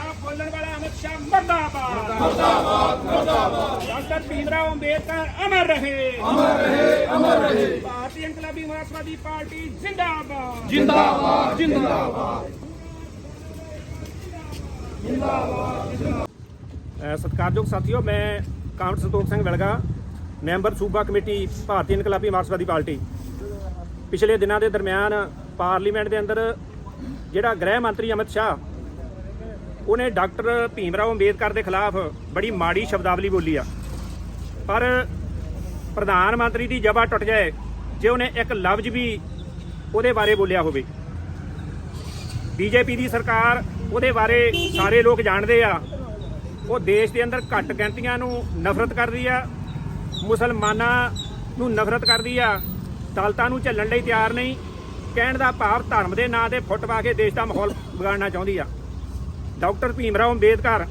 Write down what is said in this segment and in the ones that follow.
ਖਿਲਾਫ ਬੋਲਣ ਵਾਲਾ ਅਮਿਤ ਸ਼ਾਹ ਮਰਦਾਬਾਦ। ਮਰਦਾਬਾਦ ਮਰਦਾਬਾਦ। ਡਾਕਟਰ ਭੀਮਰਾਓ ਅੰਬੇਦਕਰ ਅਮਰ ਰਹੇ। ਅਮਰ ਰਹੇ ਅਮਰ ਰਹੇ। ਭਾਰਤੀ ਇਨਕਲਾਬੀ ਮਾਰਕਸਵਾਦੀ ਪਾਰਟੀ ਜ਼ਿੰਦਾਬਾਦ। ਜਿੰਦਾਬਾਦ ਜਿੰਦਾਬਾਦ। ਅ, ਸਤਿਕਾਰਯੋਗ ਸਾਥੀਓ ਮੈਂ ਕਾਮਰੇਡ ਸੰਤੋਖ ਸਿੰਘ ਵਲਗਾ ਮੈਂਬਰ ਸੂਬਾ ਕਮੇਟੀ ਭਾਰਤੀ ਇਨਕਲਾਬੀ ਮਾਰਕਸਵਾਦੀ ਪਾਰਟੀ। ਪਿਛਲੇ ਦਿਨਾਂ ਦੇ ਦਰਮਿਆਨ ਪਾਰਲੀਮੈਂਟ ਦੇ ਅੰਦਰ ਜਿਹੜਾ ਗ੍ਰਹਿ ਮੰਤਰੀ ਅਮਿਤ ਸ਼ਾਹ ਉਹਨੇ ਡਾਕਟਰ ਭੀਮ ਰਾਓ ਅੰਬੇਦਕਰ ਦੇ ਖਿਲਾਫ ਬੜੀ ਮਾੜੀ ਸ਼ਬਦਾਵਲੀ ਬੋਲੀ ਆ। ਪਰ ਪ੍ਰਧਾਨ ਮੰਤਰੀ ਦੀ ਜਬਾ ਟੁੱਟ ਜਾਏ, ਜੇ ਉਹਨੇ ਇੱਕ ਲਫ਼ਜ਼ ਵੀ ਉਹਦੇ ਬਾਰੇ ਬੋਲਿਆ ਹੋਵੇ। ਬੀਜੇਪੀ ਦੀ ਸਰਕਾਰ ਉਹਦੇ ਬਾਰੇ ਸਾਰੇ ਲੋਕ ਜਾਣਦੇ ਆ। ਉਹ ਦੇਸ਼ ਦੇ ਅੰਦਰ ਘੱਟ ਗਿਣਤੀਆਂ ਨੂੰ ਨਫ਼ਰਤ ਕਰਦੀ ਆ, ਮੁਸਲਮਾਨਾਂ ਨੂੰ ਨਫ਼ਰਤ ਕਰਦੀ ਆ, ਦਲਤਾਂ ਨੂੰ ਝੱਲਣ ਲਈ ਤਿਆਰ ਨਹੀਂ, ਕਹਿਣ ਦਾ ਭਾਵ ਧਰਮ ਦੇ ਨਾਂ ਤੇ ਫੁੱਟ ਪਾ ਕੇ ਦੇਸ਼ ਦਾ ਮਾਹੌਲ ਵਿਗਾੜਨਾ ਚਾਹੁੰਦੀ ਆ। ਡਾਕਟਰ ਭੀਮ ਰਾਓ ਅੰਬੇਦਕਰ,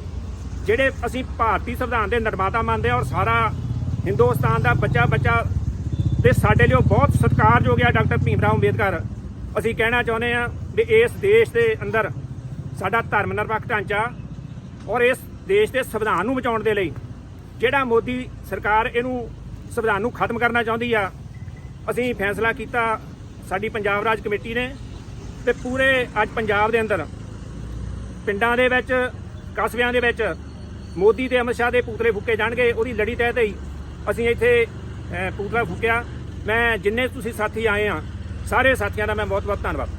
ਜਿਹੜੇ ਅਸੀਂ ਭਾਰਤੀ ਸੰਵਿਧਾਨ ਦੇ ਨਿਰਮਾਤਾ ਮੰਨਦੇ ਆ ਔਰ ਸਾਰਾ ਹਿੰਦੁਸਤਾਨ ਦਾ ਬੱਚਾ ਬੱਚਾ ਤੇ ਸਾਡੇ ਲਈ ਉਹ ਬਹੁਤ ਸਤਿਕਾਰਯੋਗ ਆ ਡਾਕਟਰ ਭੀਮ ਰਾਓ ਅੰਬੇਦਕਰ। ਅਸੀਂ ਕਹਿਣਾ ਚਾਹੁੰਦੇ ਆ ਵੀ ਇਸ ਦੇਸ਼ ਦੇ ਅੰਦਰ ਸਾਡਾ ਧਰਮ ਨਿਰਪੱਖ ਢਾਂਚਾ ਔਰ ਇਸ ਦੇਸ਼ ਦੇ ਸੰਵਿਧਾਨ ਨੂੰ ਬਚਾਉਣ ਦੇ ਲਈ ਜਿਹੜਾ ਮੋਦੀ ਸਰਕਾਰ ਇਹਨੂੰ ਸੰਵਿਧਾਨ ਨੂੰ ਖਤਮ ਕਰਨਾ ਚਾਹੁੰਦੀ ਆ, ਅਸੀਂ ਫੈਸਲਾ ਕੀਤਾ, ਸਾਡੀ ਪੰਜਾਬ ਰਾਜ ਕਮੇਟੀ ਨੇ ਤੇ ਪੂਰੇ ਅੱਜ ਪੰਜਾਬ ਦੇ ਅੰਦਰ ਪਿੰਡਾਂ ਦੇ ਵਿੱਚ ਕਸਬਿਆਂ ਦੇ ਵਿੱਚ ਮੋਦੀ ਤੇ ਅਮਿਤ ਸ਼ਾਹ ਦੇ ਪੂਤਲੇ ਫੂਕੇ ਜਾਣਗੇ ਉਹਦੀ ਲੜੀ ਤਹਿਤ ਹੀ ਅਸੀਂ ਇੱਥੇ ਅਹ, ਪੂਤਲਾ ਫੂਕਿਆ। ਮੈਂ ਜਿੰਨੇ ਤੁਸੀਂ ਸਾਥੀ ਆਏ ਆ ਸਾਰੇ ਸਾਥੀਆਂ ਦਾ ਮੈਂ ਬਹੁਤ ਬਹੁਤ ਧੰਨਵਾਦ।